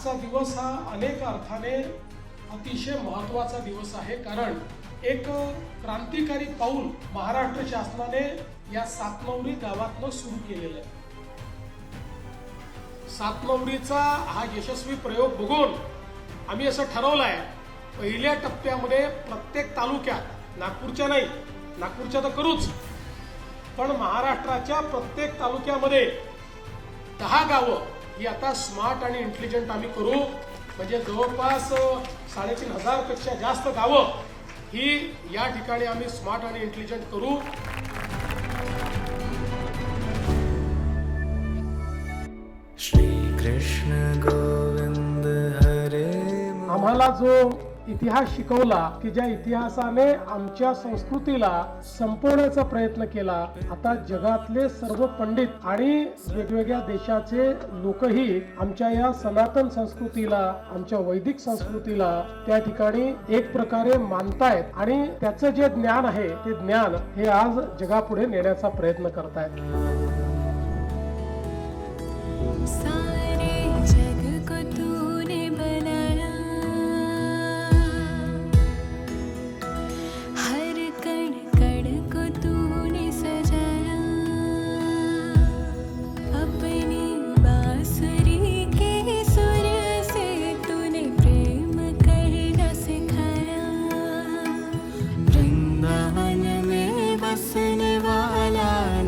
आजचा दिवस हा अनेक अर्थाने अतिशय महत्त्वाचा दिवस आहे. कारण एक क्रांतिकारी पाऊल महाराष्ट्र शासनाने या सातनवरी गावातनं सुरू केलेलं आहे. सातनवरीचा हा यशस्वी प्रयोग बघून आम्ही असं ठरवलं आहे पहिल्या टप्प्यामध्ये प्रत्येक तालुक्यात नागपूरच्या नाही नागपूरच्या तर करूच पण महाराष्ट्राच्या प्रत्येक तालुक्यामध्ये दहा गावं ही आता स्मार्ट आणि इंटेलिजंट आम्ही करू. म्हणजे जवळपास साडेतीन हजारपेक्षा जास्त गावं ही या ठिकाणी आम्ही स्मार्ट आणि इंटेलिजंट करू. श्रीकृष्ण गोविन्द हरे आम्हाला जो इतिहास शिकवला की ज्या इतिहासाने आमच्या संस्कृतीला संपवण्याचा प्रयत्न केला आता जगातले सर्व पंडित आणि वेगवेगळ्या देशाचे लोकही आमच्या या सनातन संस्कृतीला आमच्या वैदिक संस्कृतीला त्या ठिकाणी एक प्रकारे मानतायत आणि त्याचं जे ज्ञान आहे ते ज्ञान हे आज जगापुढे नेण्याचा प्रयत्न करतायत. ala